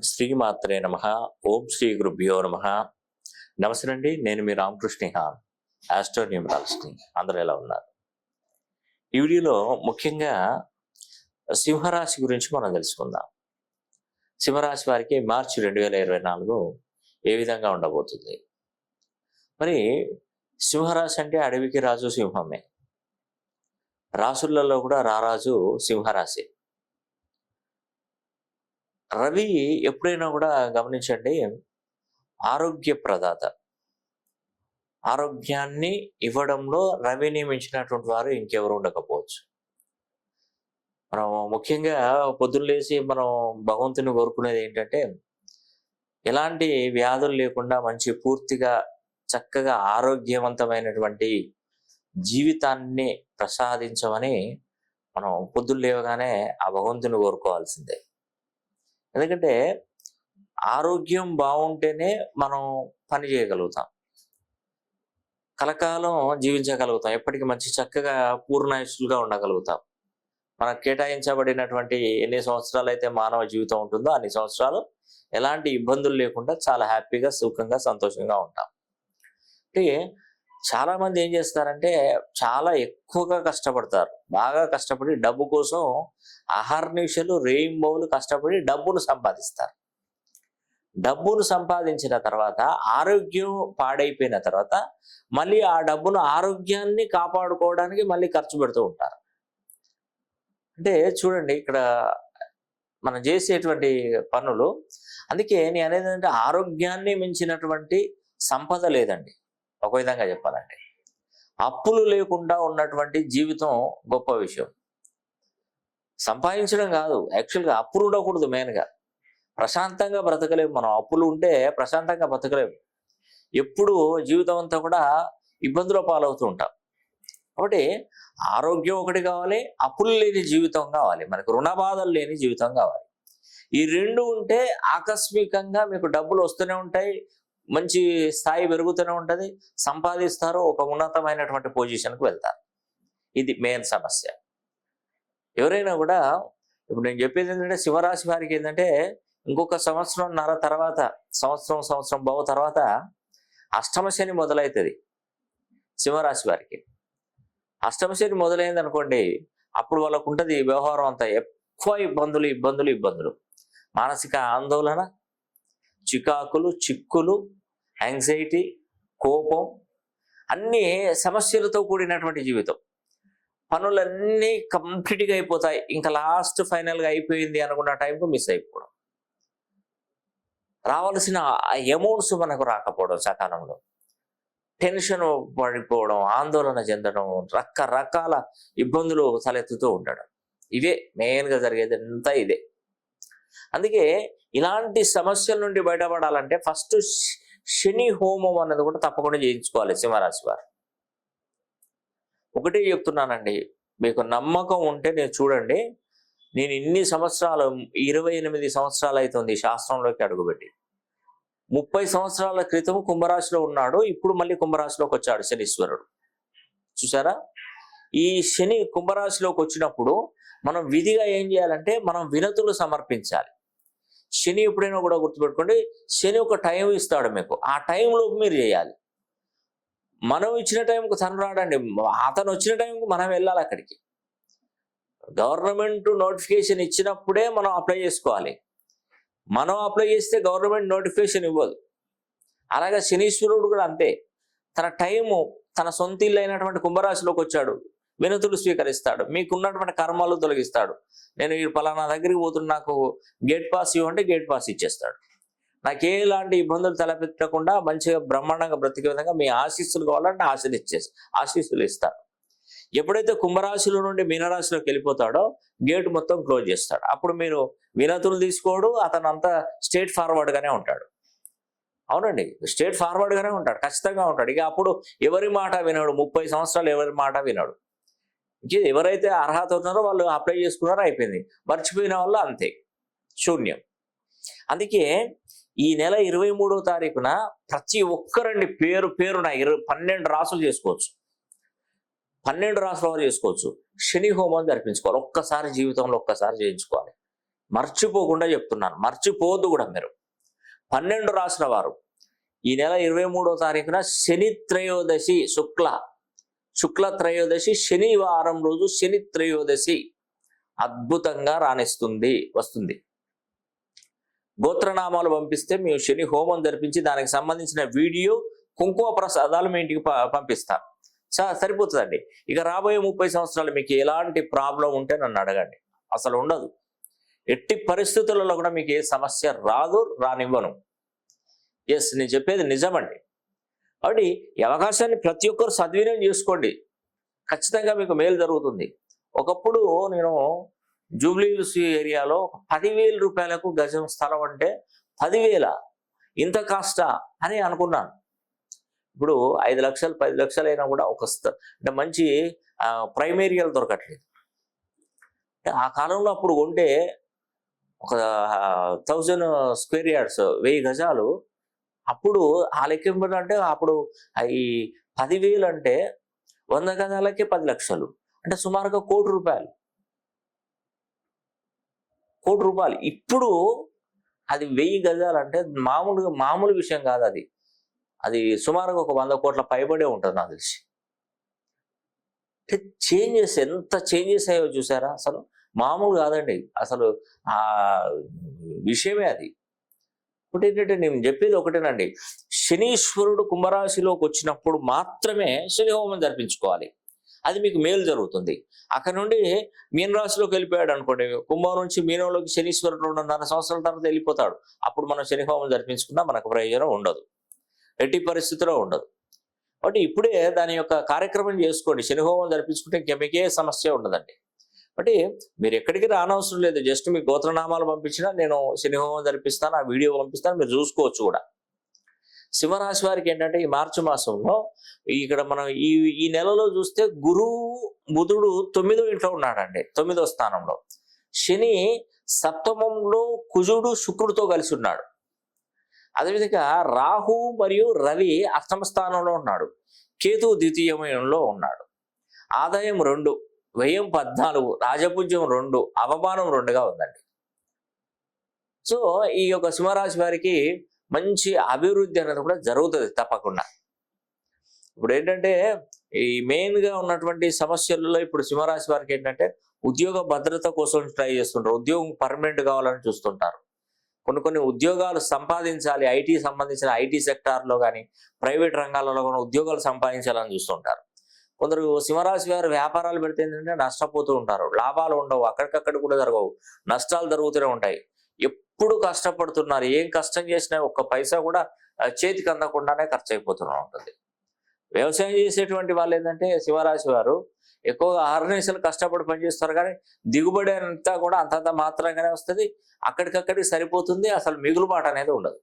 శ్రీమాత్రే నమ. ఓం శ్రీ గురుభ్యో నమ. నమస్తే నేను మీ రామకృష్ణ హాన్ ఆస్ట్రో అందరూ ఎలా ఉన్నారు? ఈ వీడియోలో ముఖ్యంగా సింహరాశి గురించి మనం తెలుసుకుందాం. సింహరాశి వారికి మార్చి రెండు వేల ఇరవై నాలుగు ఏ విధంగా ఉండబోతుంది? మరి సింహరాశి అంటే అడవికి రాజు సింహమే. రాసులలో కూడా రారాజు సింహరాశి. రవి ఎప్పుడైనా కూడా గమనించండి ఆరోగ్య ప్రదాత ఆరోగ్యాన్ని ఇవ్వడంలో రవిని మించినటువంటి వారు ఇంకెవరు ఉండకపోవచ్చు. మనం ముఖ్యంగా పొద్దున్న లేచి మనం భగవంతుని కోరుకునేది ఏంటంటే ఎలాంటి వ్యాధులు లేకుండా మంచి పూర్తిగా చక్కగా ఆరోగ్యవంతమైనటువంటి జీవితాన్ని ప్రసాదించమని మనం పొద్దున్న లేవగానే ఆ భగవంతుని కోరుకోవాల్సిందే. ఎందుకంటే ఆరోగ్యం బాగుంటేనే మనం పని చేయగలుగుతాం. కలకాలం జీవించగలుగుతాం. ఎప్పటికీ మంచి చక్కగా పూర్ణాయుషులుగా ఉండగలుగుతాం. మనకు కేటాయించబడినటువంటి ఎన్ని సంవత్సరాలు అయితే మానవ జీవితం ఉంటుందో అన్ని సంవత్సరాలు ఎలాంటి ఇబ్బందులు లేకుండా చాలా హ్యాపీగా సుఖంగా సంతోషంగా ఉంటాం. అంటే చాలా మంది ఏం చేస్తారంటే చాలా ఎక్కువగా కష్టపడతారు. బాగా కష్టపడి డబ్బు కోసం అహర్నిషలు రెయిన్బోలు కష్టపడి డబ్బును సంపాదిస్తారు. డబ్బును సంపాదించిన తర్వాత ఆరోగ్యం పాడైపోయిన తర్వాత మళ్ళీ ఆ డబ్బును ఆరోగ్యాన్ని కాపాడుకోవడానికి మళ్ళీ ఖర్చు పెడుతూ ఉంటారు. అంటే చూడండి ఇక్కడ మనం చేసేటువంటి పనులు. అందుకే నేను అనేది అంటే ఆరోగ్యాన్ని మించినటువంటి సంపద లేదండి. ఒక విధంగా చెప్పాలంటే అప్పులు లేకుండా ఉన్నటువంటి జీవితం గొప్ప విషయం. సంపాదించడం కాదు యాక్చువల్గా అప్పులు ఉండకూడదు మెయిన్గా. ప్రశాంతంగా బ్రతకలేము మనం. అప్పులు ఉంటే ప్రశాంతంగా బ్రతకలేము. ఎప్పుడు జీవితం అంతా కూడా ఇబ్బందుల పాలవుతూ ఉంటాం. కాబట్టి ఆరోగ్యం ఒకటి కావాలి అప్పులు లేని జీవితం కావాలి. మనకు రుణ బాధలు లేని జీవితం కావాలి. ఈ రెండు ఉంటే ఆకస్మికంగా మీకు డబ్బులు వస్తూనే ఉంటాయి మంచి స్థాయి పెరుగుతూనే ఉంటుంది. సంపాదిస్తారు ఒక ఉన్నతమైనటువంటి పొజిషన్కి వెళ్తారు. ఇది మెయిన్ సమస్య. ఎవరైనా కూడా ఇప్పుడు నేను చెప్పేది ఏంటంటే శివరాశి వారికి ఏంటంటే ఇంకొక సంవత్సరంన్నర తర్వాత సంవత్సరం సంవత్సరం బావు తర్వాత అష్టమశని మొదలవుతుంది సింహరాశి వారికి. అష్టమశని మొదలైంది అనుకోండి అప్పుడు వాళ్ళకు ఉంటుంది వ్యవహారం అంతా. ఎక్కువ ఇబ్బందులు ఇబ్బందులు ఇబ్బందులు. మానసిక ఆందోళన చికాకులు చిక్కులు యాంగ్జైటీ కోపం అన్నీ సమస్యలతో కూడినటువంటి జీవితం. పనులన్నీ కంప్లీట్గా అయిపోతాయి. ఇంకా లాస్ట్ ఫైనల్గా అయిపోయింది అనుకున్న టైంకు మిస్ అయిపోవడం. రావాల్సిన అమౌంట్స్ మనకు రాకపోవడం సకాలంలో. టెన్షన్ పడిపోవడం ఆందోళన చెందడం రకరకాల ఇబ్బందులు తలెత్తుతూ ఉండడం. ఇవే మెయిన్గా జరిగేది అంతా ఇదే. అందుకే ఇలాంటి సమస్యల నుండి బయటపడాలంటే ఫస్ట్ శని హోమం అన్నది కూడా తప్పకుండా చేయించుకోవాలి సింహరాశి వారు. ఒకటే చెప్తున్నానండి మీకు నమ్మకం ఉంటే నేను చూడండి నేను ఇన్ని సంవత్సరాలు ఇరవై ఎనిమిది సంవత్సరాలు అవుతుంది శాస్త్రంలోకి అడుగుపెట్టి. ముప్పై సంవత్సరాల క్రితం కుంభరాశిలో ఉన్నాడు ఇప్పుడు మళ్ళీ కుంభరాశిలోకి వచ్చాడు శనీశ్వరుడు. చూసారా? ఈ శని కుంభరాశిలోకి వచ్చినప్పుడు మనం విధిగా ఏం చేయాలంటే మనం వినతులు సమర్పించాలి. శని ఎప్పుడైనా కూడా గుర్తుపెట్టుకోండి. శని ఒక టైం ఇస్తాడు మీకు. ఆ టైంలో మీరు చేయాలి. మనం ఇచ్చిన టైంకు తను రాడండి. అతను వచ్చిన టైంకు మనం వెళ్ళాలి అక్కడికి. గవర్నమెంట్ నోటిఫికేషన్ ఇచ్చినప్పుడే మనం అప్లై చేసుకోవాలి. మనం అప్లై చేస్తే గవర్నమెంట్ నోటిఫికేషన్ ఇవ్వదు. అలాగే శనీశ్వరుడు కూడా అంతే. తన టైము తన సొంత ఇల్లు అయినటువంటి కుంభరాశిలోకి వచ్చాడు. వినతులు స్వీకరిస్తాడు. మీకున్నటువంటి కర్మాలు తొలగిస్తాడు. నేను ఈ పలానా దగ్గరికి పోతున్న నాకు గేట్ పాస్ ఇవ్వంటే గేట్ పాస్ ఇచ్చేస్తాడు. నాకు ఎలాంటి ఇబ్బందులు తలపెట్టకుండా మంచిగా బ్రహ్మాండంగా బ్రతికే విధంగా మీ ఆశీస్సులు కావాలంటే ఆశలు ఇచ్చేసి ఆశీస్సులు ఇస్తాడు. ఎప్పుడైతే కుంభరాశిలో నుండి మీనరాశిలోకి వెళ్ళిపోతాడో గేట్ మొత్తం క్లోజ్ చేస్తాడు. అప్పుడు మీరు వినతులు తీసుకోడు అతను అంతా స్టేట్ ఫార్వర్డ్గానే ఉంటాడు. అవునండి స్టేట్ ఫార్వర్డ్గానే ఉంటాడు ఖచ్చితంగా ఉంటాడు. ఇక అప్పుడు ఎవరి మాట వినడు ముప్పై సంవత్సరాలు ఎవరి మాట వినడు. ఎవరైతే అర్హత ఉన్నారో వాళ్ళు అప్లై చేసుకున్నారో అయిపోయింది. మర్చిపోయిన వాళ్ళు అంతే. శూన్యం. అందుకే ఈ నెల ఇరవై మూడో తారీఖున ప్రతి ఒక్కరండి పేరు పేరున ఇరవై పన్నెండు రాసులు చేసుకోవచ్చు. పన్నెండు రాసుల వారు చేసుకోవచ్చు? శని హోమం జరిపించుకోవాలి. ఒక్కసారి జీవితంలో ఒక్కసారి చేయించుకోవాలి. మర్చిపోకుండా చెప్తున్నాను. మర్చిపోవద్దు కూడా మీరు. పన్నెండు రాసిన వారు. ఈ నెల ఇరవై మూడో తారీఖున శని త్రయోదశి శుక్ల శుక్ల త్రయోదశి శనివారం రోజు శని త్రయోదశి అద్భుతంగా రాణిస్తుంది వస్తుంది. గోత్రనామాలు పంపిస్తే మేము శని హోమం జరిపించి దానికి సంబంధించిన వీడియో కుంకుమ ప్రసాదాలు మీ ఇంటికి ప- పంపిస్తాం. స- సరిపోతుందండి. ఇక రాబోయే ముప్పై సంవత్సరాలు మీకు ఎలాంటి ప్రాబ్లం ఉంటే నన్ను అడగండి. అసలు ఉండదు. ఎట్టి పరిస్థితులలో కూడా మీకు ఏ సమస్య రాదు రానివ్వను. ఎస్ నేను చెప్పేది నిజమండి. కాబట్టి ఈ అవకాశాన్ని ప్రతి ఒక్కరు సద్వినియోగం చేసుకోండి. ఖచ్చితంగా మీకు మేలు జరుగుతుంది. ఒకప్పుడు నేను జూబ్లీహిల్స్ ఏరియాలో పదివేల రూపాయలకు గజం స్థలం అంటే పదివేల. ఇంత కాస్ట? అని అనుకున్నాను. ఇప్పుడు ఐదు లక్షలు పది లక్షలు అయినా కూడా ఒక స్థ- అంటే మంచి ప్రైమేరియాలు దొరకట్లేదు. ఆ కాలంలో అప్పుడు కొంటే ఒక థౌజండ్ స్క్వేర్ యార్డ్స్ వెయ్యి గజాలు అప్పుడు ఆ లెక్క అంటే అప్పుడు ఈ పదివేలు అంటే వంద గజాలకే పది లక్షలు. అంటే సుమారుగా కోటి రూపాయలు. కోటి రూపాయలు. ఇప్పుడు అది వెయ్యి గజాలు అంటే మామూలుగా మామూలు విషయం కాదు అది. అది సుమారుగా ఒక వంద కోట్ల పైబడే ఉంటుంది నాకు తెలిసి. అంటే చేంజెస్ ఎంత చేంజెస్ అయ్యో చూసారా? అసలు మామూలు కాదండి. అసలు ఆ విషయమే అది. ఒకటి ఏంటంటే నేను చెప్పేది ఒకటేనండి. శనీశ్వరుడు కుంభరాశిలోకి వచ్చినప్పుడు మాత్రమే శని హోమం జరిపించుకోవాలి. అది మీకు మేలు జరుగుతుంది. అక్కడ నుండి మీనరాశిలోకి వెళ్ళిపోయాడు అనుకోండి. కుంభం నుంచి మీనంలోకి శనీశ్వరుడు రెండున్నర సంవత్సరాల తర్వాత వెళ్ళిపోతాడు. అప్పుడు మనం శని హోమం జరిపించుకున్నా మనకు ప్రయోజనం ఉండదు. ఎట్టి పరిస్థితిలో ఉండదు. కాబట్టి ఇప్పుడే దాని యొక్క కార్యక్రమం చేసుకోండి. శని హోమం జరిపించుకుంటే ఇంక మీకే సమస్య ఉండదండి. అంటే మీరు ఎక్కడికి రానవసరం లేదు. జస్ట్ మీ గోత్రనామాలు పంపించినా నేను శనిహోమం జరిపిస్తాను ఆ వీడియో పంపిస్తాను మీరు చూసుకోవచ్చు కూడా. సింహరాశి వారికి ఏంటంటే ఈ మార్చి మాసంలో ఇక్కడ మనం ఈ ఈ నెలలో చూస్తే గురువు బుధుడు తొమ్మిదో ఇంట్లో ఉన్నాడండి తొమ్మిదో స్థానంలో. శని సప్తమంలో కుజుడు శుక్రుడితో కలిసి ఉన్నాడు. అదేవిధంగా రాహు మరియు రవి అష్టమ స్థానంలో ఉన్నాడు. కేతు ద్వితీయమయంలో ఉన్నాడు. ఆదాయం రెండు. వ్యయం పద్నాలుగు రాజపుజ్యం రెండు అవమానం రెండుగా ఉందండి. సో ఈ యొక్క సింహరాశి వారికి మంచి అభివృద్ధి అనేది కూడా జరుగుతుంది తప్పకుండా. ఇప్పుడు ఏంటంటే ఈ మెయిన్గా ఉన్నటువంటి సమస్యలలో ఇప్పుడు సింహరాశి వారికి ఏంటంటే ఉద్యోగ భద్రత కోసం ట్రై చేస్తుంటారు. ఉద్యోగం పర్మనెంట్ కావాలని చూస్తుంటారు. కొన్ని కొన్ని ఉద్యోగాలు సంపాదించాలి. ఐటీ సంబంధించిన ఐటీ సెక్టార్లో కానీ ప్రైవేట్ రంగాలలో కూడా ఉద్యోగాలు సంపాదించాలని చూస్తుంటారు. కొందరు సింహరాశి వారు వ్యాపారాలు పెడితే ఏంటంటే నష్టపోతూ ఉంటారు. లాభాలు ఉండవు అక్కడికక్కడ కూడా జరగవు. నష్టాలు జరుగుతూనే ఉంటాయి. ఎప్పుడు కష్టపడుతున్నారు ఏం కష్టం చేసినా ఒక్క పైసా కూడా చేతికి అందకుండానే ఖర్చు అయిపోతూనే ఉంటుంది. వ్యవసాయం చేసేటువంటి వాళ్ళు ఏంటంటే సింహరాశి వారు ఎక్కువగా ఆర్గనైజేషన్ కష్టపడి పనిచేస్తారు కానీ దిగుబడి అంతా కూడా అంతంత మాత్రంగానే వస్తుంది. అక్కడికక్కడికి సరిపోతుంది అసలు మిగులుబాటు అనేది ఉండదు.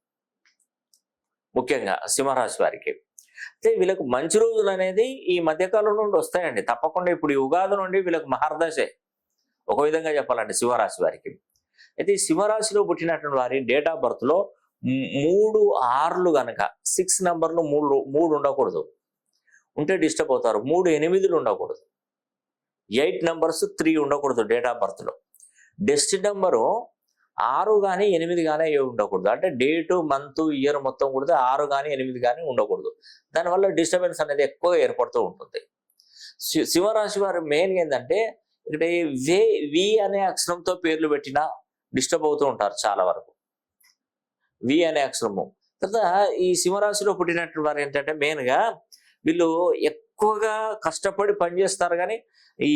ముఖ్యంగా సింహరాశి వారికి. అయితే వీళ్ళకు మంచి రోజులు అనేది ఈ మధ్యకాలం నుండి వస్తాయండి. తప్పకుండా ఇప్పుడు ఈ ఉగాది నుండి వీళ్ళకి మహర్దశే. ఒక విధంగా చెప్పాలండి సింహరాశి వారికి. అయితే ఈ సింహరాశిలో పుట్టినటువంటి వారి డేట్ ఆఫ్ బర్త్లో మూడు ఆర్లు గనక సిక్స్ నెంబర్లు మూడు మూడు ఉండకూడదు. ఉంటే డిస్టర్బ్ అవుతారు. మూడు ఎనిమిదిలు ఉండకూడదు. ఎయిట్ నెంబర్స్ త్రీ ఉండకూడదు డేట్ ఆఫ్ బర్త్లో డెస్ట్ నెంబరు ఆరు కానీ ఎనిమిది కానీ అవి ఉండకూడదు. అంటే డేటు మంత్ ఇయర్ మొత్తం కూడా ఆరు కానీ ఎనిమిది కానీ ఉండకూడదు. దానివల్ల డిస్టర్బెన్స్ అనేది ఎక్కువ ఏర్పడుతూ ఉంటుంది. శి- సింహరాశి వారు మెయిన్ ఏంటంటే ఇక్కడ వే వి అనే అక్షరంతో పేర్లు పెట్టినా డిస్టర్బ్ అవుతూ ఉంటారు చాలా వరకు. వి అనే అక్షరము. తర్వాత ఈ సింహరాశిలో పుట్టినటువంటి వారు ఏంటంటే మెయిన్గా వీళ్ళు ఎక్కువగా కష్టపడి పనిచేస్తారు కానీ ఈ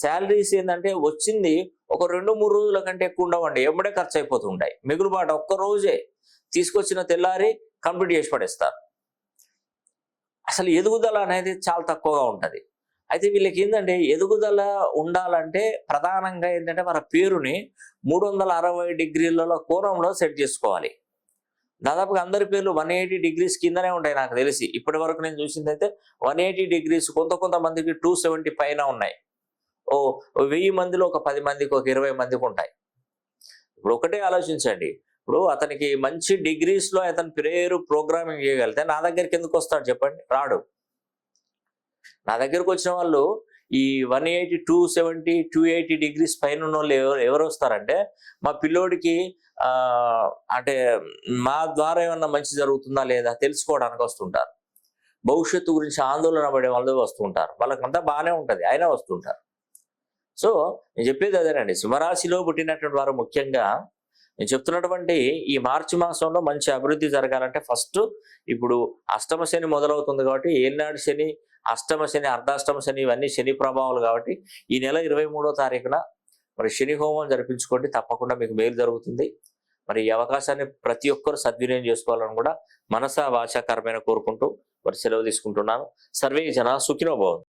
శాలరీస్ ఏంటంటే వచ్చింది ఒక రెండు మూడు రోజుల కంటే ఎక్కువ ఉండవండి. ఎమ్మడే ఖర్చు అయిపోతుంటాయి మిగులుబాటు ఒక్క రోజే తీసుకొచ్చిన తెల్లారి కంప్లీట్ చేసి పడేస్తారు. అసలు ఎదుగుదల అనేది చాలా తక్కువగా ఉంటుంది. అయితే వీళ్ళకి ఏంటంటే ఎదుగుదల ఉండాలంటే ప్రధానంగా ఏంటంటే మన పేరుని మూడు వందల అరవై డిగ్రీలలో కోణంలో సెట్ చేసుకోవాలి. దాదాపుగా అందరి పేర్లు వన్ ఎయిటీ డిగ్రీస్ కిందనే ఉంటాయి నాకు తెలిసి. ఇప్పటి వరకు నేను చూసింది అయితే వన్ ఎయిటీ డిగ్రీస్ కొంత కొంతమందికి టూ సెవెంటీ పైన ఉన్నాయి. ఓ వెయ్యి మందిలో ఒక పది మందికి ఒక ఇరవై మందికి ఉంటాయి. ఇప్పుడు ఒకటే ఆలోచించండి. ఇప్పుడు అతనికి మంచి డిగ్రీస్లో అతని పేరు ప్రోగ్రామింగ్ చేయగలిగితే నా దగ్గరికి ఎందుకు వస్తాడు చెప్పండి? రాడు. నా దగ్గరకు వచ్చిన వాళ్ళు ఈ one eighty two seventy two eighty degrees పైన ఉన్న వాళ్ళు ఎవరు ఎవరు వస్తారంటే మా పిల్లోడికి అంటే మా ద్వారా ఏమన్నా మంచి జరుగుతుందా లేదా తెలుసుకోవడానికి వస్తుంటారు. భవిష్యత్తు గురించి ఆందోళన పడే వాళ్ళు వస్తుంటారు. వాళ్ళకంతా బాగానే ఉంటుంది అయినా వస్తుంటారు. సో నేను చెప్పేది అదేనండి. సింహరాశిలో పుట్టినటువంటి వారు ముఖ్యంగా నేను చెప్తున్నటువంటి ఈ మార్చి మాసంలో మంచి అభివృద్ధి జరగాలంటే ఫస్ట్ ఇప్పుడు అష్టమ శని మొదలవుతుంది కాబట్టి ఏనాడు శని అష్టమ శని అర్ధాష్టమ శని ఇవన్నీ శని ప్రభావాలు కాబట్టి ఈ నెల ఇరవై మూడో తారీఖున మరి శని హోమం జరిపించుకోండి. తప్పకుండా మీకు మేలు జరుగుతుంది. మరి ఈ అవకాశాన్ని ప్రతి ఒక్కరు సద్వినియోగం చేసుకోవాలని కూడా మనస వాచాకరమైన కోరుకుంటూ మరి సెలవు తీసుకుంటున్నాను. సర్వే జన సుఖినోభవం